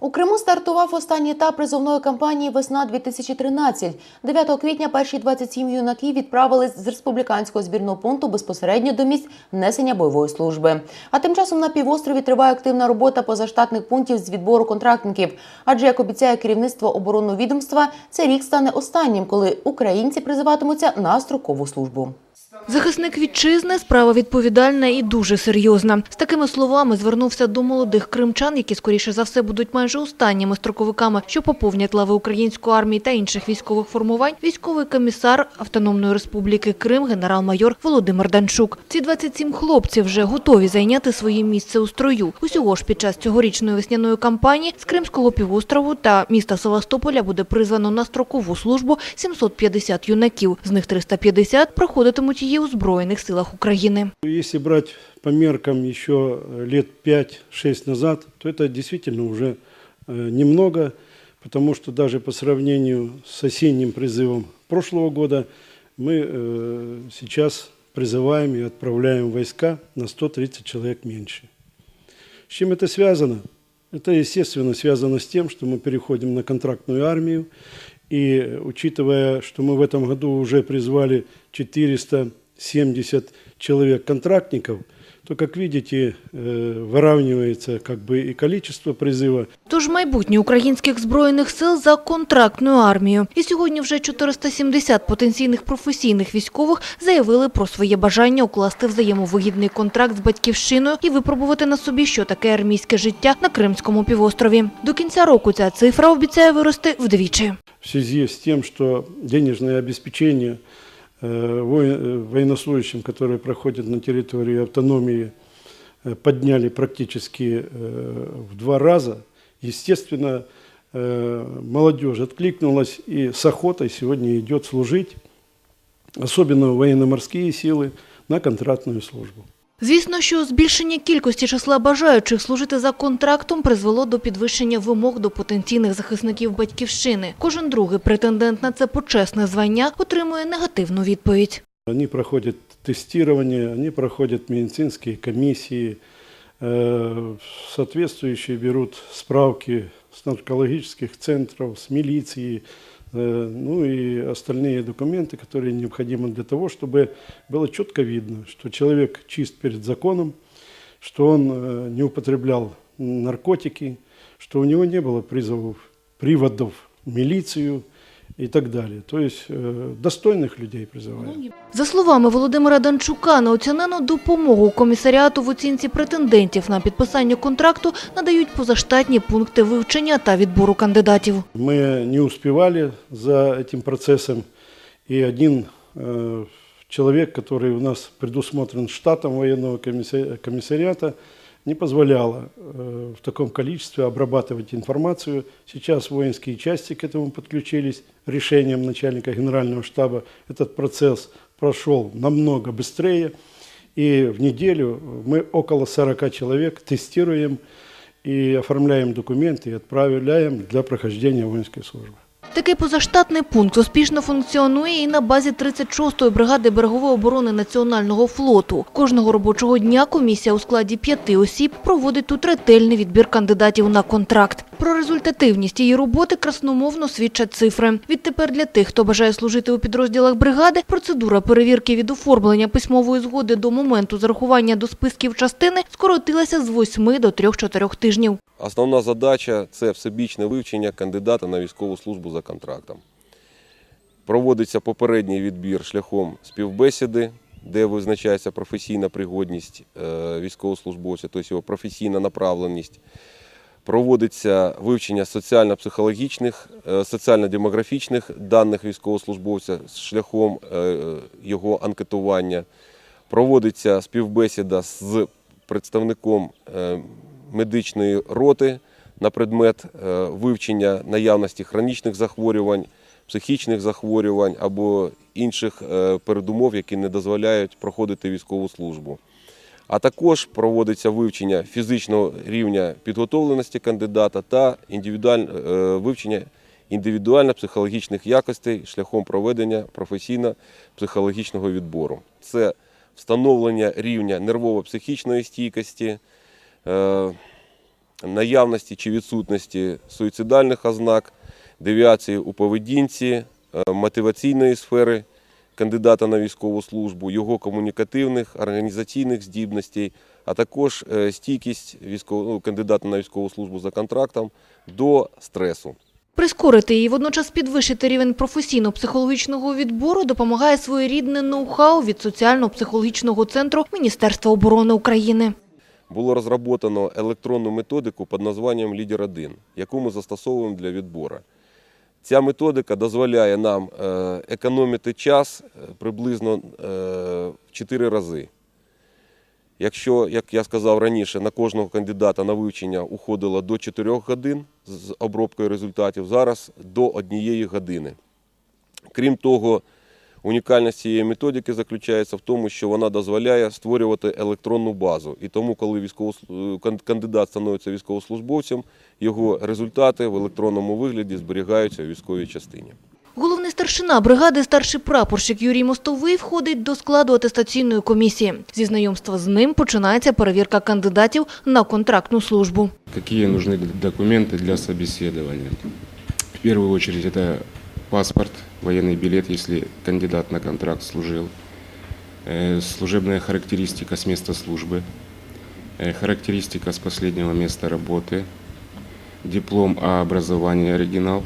У Криму стартував останній етап призовної кампанії Весна 2013 9 квітня перші 27 юнаків відправились з республіканського збірного пункту безпосередньо до місць несення бойової служби. А тим часом на півострові триває активна робота позаштатних пунктів з відбору контрактників. Адже як обіцяє керівництво оборонного відомства, цей рік стане останнім, коли українці призиватимуться на строкову службу. Захисник вітчизни – справа відповідальна і дуже серйозна. З такими словами звернувся до молодих кримчан, які, скоріше за все, будуть майже останніми строковиками, що поповнять лави української армії та інших військових формувань, військовий комісар Автономної Республіки Крим генерал-майор Володимир Данчук. Ці 27 хлопців вже готові зайняти своє місце у строю. Усього ж під час цьогорічної весняної кампанії з Кримського півострову та міста Севастополя буде призвано на строкову службу 750 юнаків. З них 350 проходитимуть її у Збройних силах України. Если брать по меркам еще э, лет 5-6 назад, то это действительно уже э, немного, потому что даже по сравнению с осенним призывом прошлого года мы э, сейчас призываем и отправляем войска на 130 человек меньше. С чем это связано? Это, естественно, связано с тем, что мы переходим на контрактную армию, и э, учитывая, что мы в этом году уже призвали 470 человек-контрактников, то, как видите, э, выравнивается как бы и количество призыва, Тож майбутнє українських збройних сил за контрактною армією. І сьогодні вже 470 потенційних професійних військових заявили про своє бажання укласти взаємовигідний контракт з батьківщиною і випробувати на собі, що таке армійське життя на Кримському півострові. До кінця року ця цифра обіцяє вирости вдвічі. в связи с тем, что денежное обеспечение э, воин- э, военнослужащим, которые проходят на территории автономии, э, подняли практически э, в два раза, естественно, э, молодежь откликнулась и с охотой сегодня идет служить, особенно военно-морские силы, на контрактную службу. Звісно, що збільшення кількості числа бажаючих служити за контрактом призвело до підвищення вимог до потенційних захисників батьківщини. Кожен другий претендент на це почесне звання отримує негативну відповідь. Они проходят тестирование, они проходят медицинские комиссии, э, соответствующие берут справки с наркологических центров, с милиции, э, ну и остальные документы, которые необходимы для того, чтобы было четко видно, что человек чист перед законом, что он э, не употреблял наркотики, что у него не было призывов, приводов в милицию и так далее. То есть э, достойных людей призываем. За словами Володимира Данчука, на оцінену допомогу комісаріату в оцінці претендентів на підписання контракту надають позаштатні пункти вивчення та відбору кандидатів. Мы не успевали за этим процессом, и один э, человек, который у нас предусмотрен штатом военного комисса- комиссариата, не позволяло э, в таком количестве обрабатывать информацию. Сейчас воинские части к этому подключились решением начальника генерального штаба. Этот процесс прошел намного быстрее, и в неделю мы около 40 человек тестируем и оформляем документы и отправляем для прохождения воинской службы. Такий позаштатний пункт успішно функціонує і на базі 36-ї бригади берегової оборони Національного флоту. Кожного робочого дня комісія у складі п'яти осіб проводить тут ретельний відбір кандидатів на контракт. Про результативність її роботи красномовно свідчать цифри. Відтепер для тих, хто бажає служити у підрозділах бригади, процедура перевірки від оформлення письмової згоди до моменту зарахування до списків частини скоротилася з 8 до 3-4 тижнів. Основна задача це всебічне вивчення кандидата на військову службу за контрактом. Проводиться попередній відбір шляхом співбесіди, де визначається професійна пригодність е, військовослужбовця, тобто його професійна направленість. Проводиться вивчення соціально-психологічних, е, соціально-демографічних даних військовослужбовця з шляхом е, його анкетування. Проводиться співбесіда з представником е, медичної роти на предмет е, вивчення наявності хронічних захворювань, психічних захворювань або інших е, передумов, які не дозволяють проходити військову службу. А також проводиться вивчення фізичного рівня підготовленості кандидата та індивідуаль- е, вивчення індивідуально-психологічних якостей шляхом проведення професійно-психологічного відбору. Це встановлення рівня нервово-психічної стійкості, е, наявності чи відсутності суїцидальних ознак, девіації у поведінці, е, мотиваційної сфери кандидата на військову службу, його комунікативних, організаційних здібностей, а також е, стійкість військового, ну, кандидата на військову службу за контрактом до стресу. Прискорити і водночас підвищити рівень професійно-психологічного відбору допомагає своєрідне ноу-хау від соціально-психологічного центру Міністерства оборони України. було розроблено електронну методику під названням Лідер 1 яку ми застосовуємо для відбору. Ця методика дозволяє нам е, економити час е, приблизно е, в 4 рази. Якщо, як я сказав раніше, на кожного кандидата на вивчення уходило до 4 годин з обробкою результатів, зараз до 1 години. Крім того, унікальність цієї методики заключається в тому, що вона дозволяє створювати електронну базу. І тому, коли військовослу- кан- кандидат становиться військовослужбовцем, його результати в електронному вигляді зберігаються у військовій частині. Головний старшина бригади старший прапорщик Юрій Мостовий входить до складу атестаційної комісії. Зі знайомства з ним починається перевірка кандидатів на контрактну службу. Какие нужны документы для собеседования? В первую очередь это паспорт, военный билет, если кандидат на контракт служил, Э, служебная характеристика с места службы, э, характеристика с последнего места работы, диплом о образовании оригинал,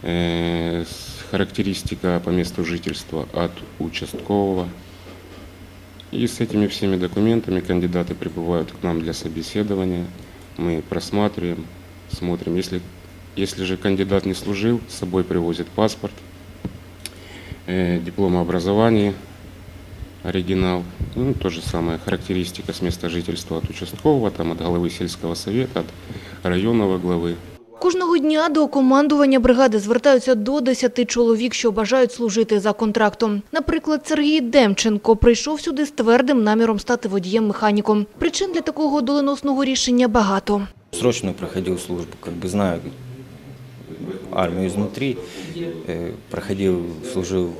э, характеристика по месту жительства от участкового. И с этими всеми документами кандидаты прибывают к нам для собеседования. Мы просматриваем, смотрим. Если, если же кандидат не служил, с собой привозит паспорт, э, диплом о образовании, оригинал. Ну, то же самое, характеристика с места жительства от участкового, там, от главы сельского совета, от районного главы. Кожного дня до командування бригади звертаються до 10 чоловік, що бажають служити за контрактом. Наприклад, Сергій Демченко прийшов сюди з твердим наміром стати водієм-механіком. Причин для такого доленосного рішення багато. Срочную проходил службу, как бы знаю армию изнутри. Э, Проходил, служил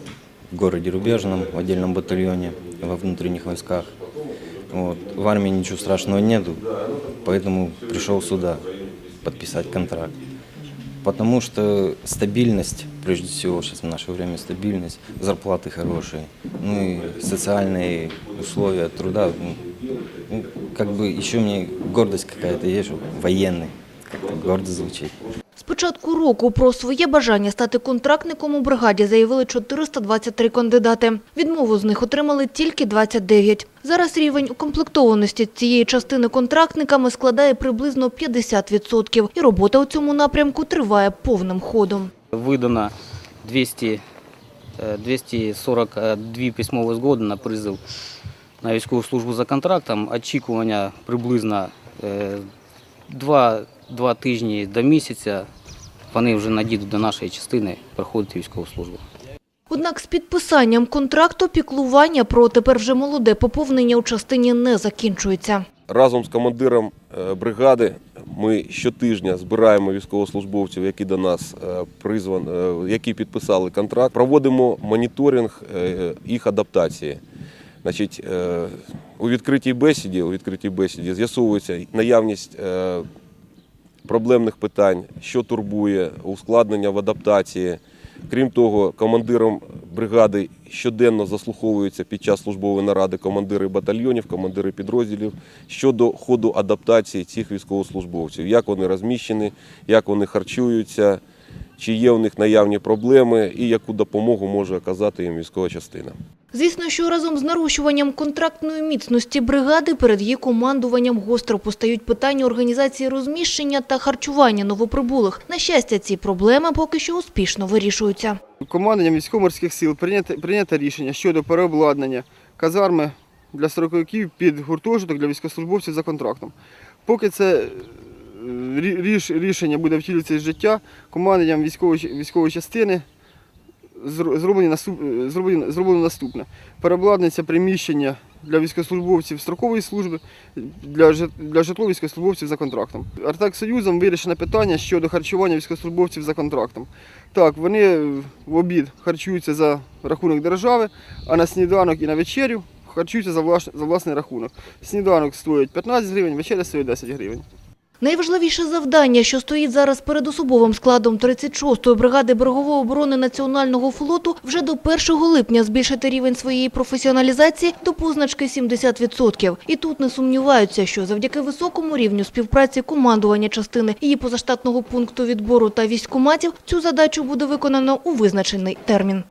в городе Рубежном, в отдельном батальоне, во внутренних войсках. Вот. В армии ничего страшного нету, поэтому пришел сюда подписать контракт. Потому что стабильность, прежде всего, сейчас в наше время стабильность, зарплаты хорошие, ну и социальные условия труда. ну, ну, как бы еще мне гордость какая-то есть, военный, как-то гордо звучит. Початку року про своє бажання стати контрактником у бригаді заявили 423 кандидати. Відмову з них отримали тільки 29. Зараз рівень укомплектованості цієї частини контрактниками складає приблизно 50%. І робота у цьому напрямку триває повним ходом. Видано 200, е, 242 письмові згоди на призов на військову службу за контрактом. Очікування приблизно е, два, тижні до місяця. Вони вже надійдуть до нашої частини проходити військову службу. Однак з підписанням контракту піклування про тепер вже молоде поповнення у частині не закінчується. Разом з командиром е, бригади ми щотижня збираємо військовослужбовців, які до нас е, призван, е, які підписали контракт. Проводимо моніторинг їх адаптації. Значить, у відкритій бесіді, у відкритій бесіді з'ясовується наявність проблемних питань, що турбує, ускладнення в адаптації. Крім того, командиром бригади щоденно заслуховуються під час службової наради командири батальйонів, командири підрозділів щодо ходу адаптації цих військовослужбовців, як вони розміщені, як вони харчуються, чи є у них наявні проблеми і яку допомогу може оказати їм військова частина. Звісно, що разом з нарощуванням контрактної міцності бригади перед її командуванням гостро постають питання організації розміщення та харчування новоприбулих. На щастя, ці проблеми поки що успішно вирішуються. Командуванням військово-морських сил прийнято, прийнято рішення щодо переобладнання казарми для строковиків під гуртожиток для військовослужбовців за контрактом. Поки це ріш- рішення буде втілюватися з життя, командуванням військової, військової частини зро- зроблені наступ, е, зроблено, зроблено наступне. Переобладнується приміщення для військовослужбовців строкової служби для, для житло військовослужбовців за контрактом. Артак Союзом вирішено питання щодо харчування військовослужбовців за контрактом. Так, вони в обід харчуються за рахунок держави, а на сніданок і на вечерю харчуються за власний рахунок. Сніданок стоїть 15 гривень, вечеря стоїть 10 гривень. Найважливіше завдання, що стоїть зараз перед особовим складом 36-ї бригади берегової оборони Національного флоту, вже до 1 липня збільшити рівень своєї професіоналізації до позначки 70%. І тут не сумніваються, що завдяки високому рівню співпраці командування частини, її позаштатного пункту відбору та військкоматів цю задачу буде виконано у визначений термін.